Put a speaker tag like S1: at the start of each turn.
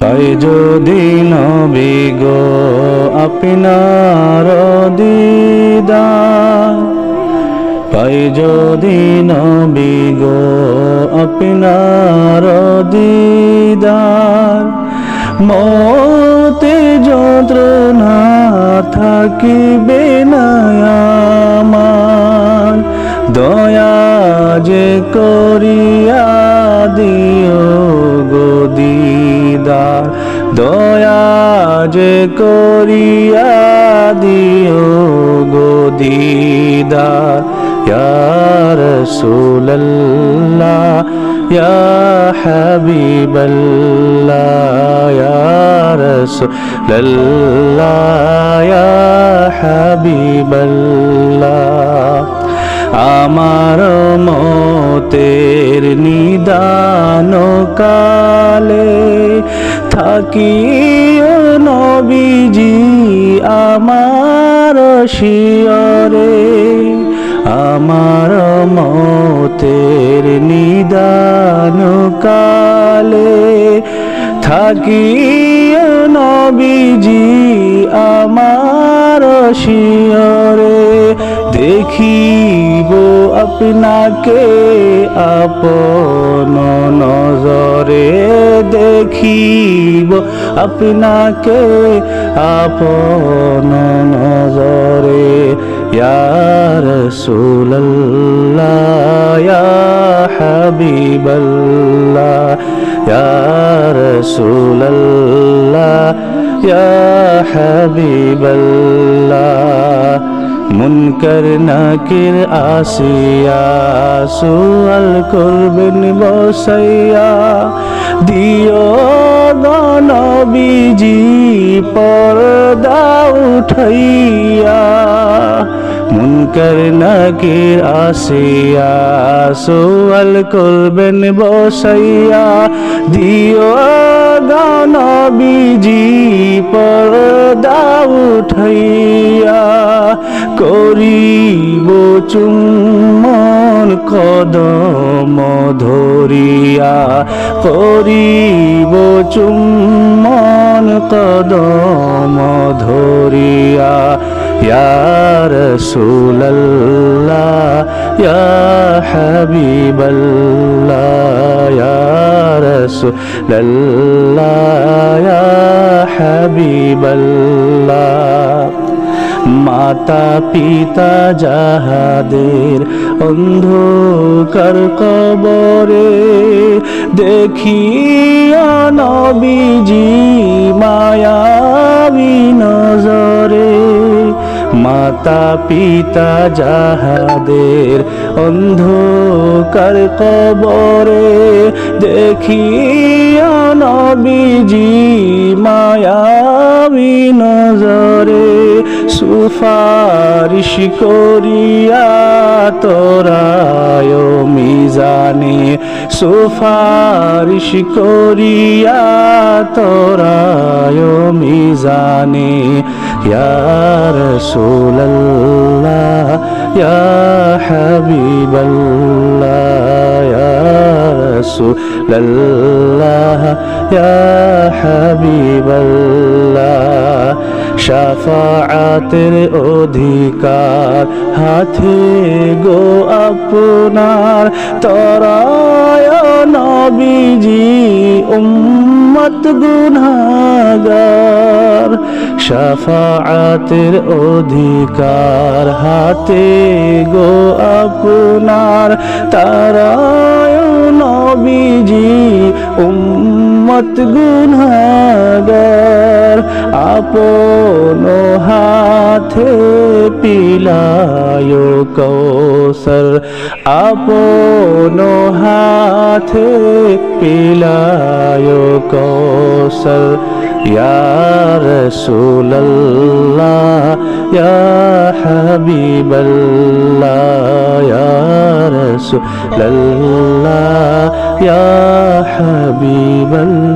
S1: তাই যদি নবী গো আপনার দিদার পাই যদি নবী গো আপনার দিদার, মতে যন্ত্রণা থাকিবে না করিয়া দিও গো দিদার। ইয়ার সুলল্লা ইয়া হাবিবল্লা ইয়ার সুলল্লা ইয়া হাবিবল্লা আমার মতের নিদান কালে থাকি নবীজি আমার শিয়রে আমার মতের নিদান কালে থাকি নবীজি আমার শিয়রে দেখিব আপনাকে আপন নজরে দেখিব আপনাকে আপন নজরে يا رسول الله يا حبيب الله يا رسول الله يا حبيب الله মুনকার নাকির আসিয়া সুয়াল করবেন বসাইয়া দিও নবীজি পর্দা উঠাইয়া মুনকার নাকির আসিয়া সুয়াল করবেন বসাইয়া দিও নবীজি পর্দা উঠাইয়া চুম্বন কদম ধরিয়া করিব চুম্বন কদম ধরিয়া ইয়ার সুলল্লা ইয়া হাবিবল্লা ইয়ার সুলল্লা ইয়া হাবিবল্লা মাতা পিতা যাহাদের অন্ধকার কবরে দেখিয়া নবীজি মায়াবী নজরে মাতা পিতা যাহাদের অন্ধকার কবরে দেখিয়া নবীজি মায়াবী নজরে সুপারিশ করিয়া তোরায় মিজানে সুপারিশ করিয়া তোরায় মিজানে ইয়ার সোল্লা হাবিবল্লা সোল্লা হাবিবল্লা শাফাতের অধিকার, হাতে গো আপনার তরায় নবীজি, উম্মত গুনাগার শাফাতের অধিকার, হাতে গো আপনার তারায় নবীজি, উম্মত গুনাগার আপন হাতে পিলায় কৌসর আপন হাতে পিলায় কৌসর ইয়ার সুল্লা হবিবল্লা সুল্লা হবিবল্লা